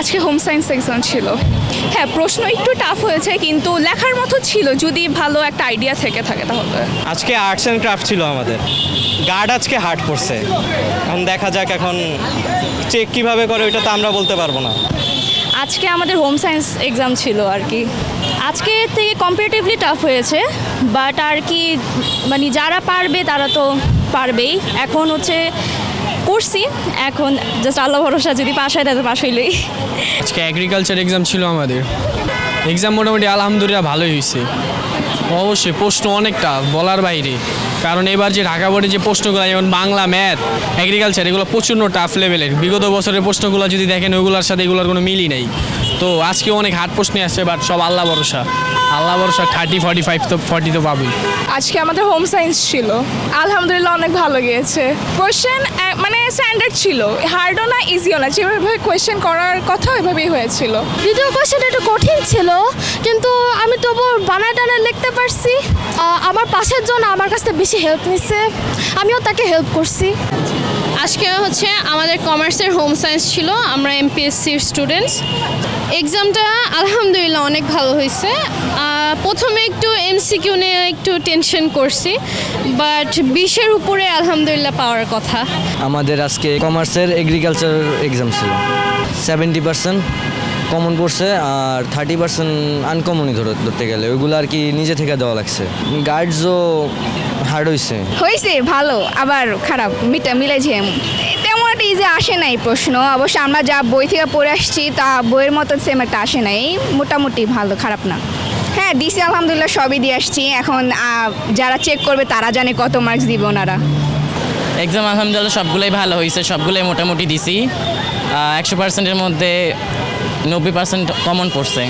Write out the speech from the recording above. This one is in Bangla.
আজকে হোম সায়েন্স এক্সাম ছিল। হ্যাঁ প্রশ্ন একটু টাফ হয়েছে কিন্তু লেখার মতো ছিল যদি ভালো একটা আইডিয়া থেকে থাকে তাহলে। আজকে আর্টস অ্যান্ড ক্রাফট ছিল আমাদের। গার্ড আজকে হার্ট পড়ছে এখন দেখা যাক এখন চেক কীভাবে করে ওইটা তো আমরা বলতে পারব না। আজকে আমাদের হোম সায়েন্স এক্সাম ছিল আর কি। আজকে থেকে কম্পারেটিভলি টাফ হয়েছে বাট আর কি মানে যারা পারবে তারা তো পারবেই। এখন হচ্ছে করছি। এখন জাস্ট আল্লাহ ভরসা, যদি পাশ হয় তাহলে পাশ হইলেই। আজকে এগ্রিকালচার এক্সাম ছিল আমাদের। এক্সাম মোটামুটি আলহামদুলিল্লাহ ভালোই হয়েছে অবশ্যই প্রশ্ন অনেকটা বলার বাইরে। কারণ এবার যে ঢাকা বোর্ডে যে প্রশ্নগুলো যেমন বাংলা ম্যাথ এগ্রিকালচার এগুলো প্রচণ্ড টাফ লেভেলের বিগত বছরের প্রশ্নগুলো যদি দেখেন ওইগুলোর সাথে এগুলোর কোনো মিলই নেই। তো আজকে অনেক হার্ড প্রশ্নই আসছে বাট সব আল্লাহ ভরসা। আল্লাহ ভরসা থার্টি ফর্টি ফাইভ তো ফর্টি তো পাবেই। আজকে আমাদের হোম সায়েন্স ছিল। আলহামদুলিল্লাহ অনেক ভালো গিয়েছে। কোয়েশ্চেন মানে স্ট্যান্ডার্ড ছিল। হার্ডও না ইজিও না। যেভাবে কোয়েশ্চেন করার কথা ওইভাবেই হয়েছিল। দ্বিতীয় কোয়েশ্চেনটা একটু কঠিন ছিল। কিন্তু আমি তবু বানায় টানায় লিখতে পারছি। আমার পাশের জন আমার কাছ থেকে বেশি হেল্প নিচ্ছে আমিও তাকে হেল্প করছি। আজকে হচ্ছে আমাদের কমার্সের হোম সায়েন্স ছিল আমরা এমপিএসসির স্টুডেন্টস এক্সামটা আলহামদুলিল্লাহ অনেক ভালো হয়েছে। প্রথমে একটু এমসিকিউ নিয়ে একটু টেনশন করছি বাট বিশের উপরে আলহামদুলিল্লাহ পাওয়ার কথা। আমাদের আজকে কমার্সের এগ্রিকালচার এক্সাম ছিল। সেভেন্টি পার্সেন্ট কমন পড়ছে আর থার্টি পার্সেন্ট আনকমনই ধরে ধরতে গেলে। ওইগুলো আর কি নিজে থেকে দেওয়া লাগছে। গার্ডসও হার্ড হয়েছে হয়েছে ভালো আবার খারাপ। মিটা মিলেছে তেমন একটা ইজি আসে নাই প্রশ্ন। অবশ্য আমরা যা বই থেকে পড়ে আসছি তা বইয়ের মতো সেম একটা আসে নাই। মোটামুটি ভালো খারাপ না। হ্যাঁ দিছি আলহামদুলিল্লাহ সবই দিয়ে আসছি। এখন যারা চেক করবে তারা জানে কত মার্কস দিবে ওনারা। এক্সাম আলহামদুলিল্লাহ সবগুলোই ভালো হয়েছে সবগুলোই মোটামুটি দিছি। একশো পার্সেন্টের মধ্যে নব্বই পার্সেন্ট কমন পড়ছে।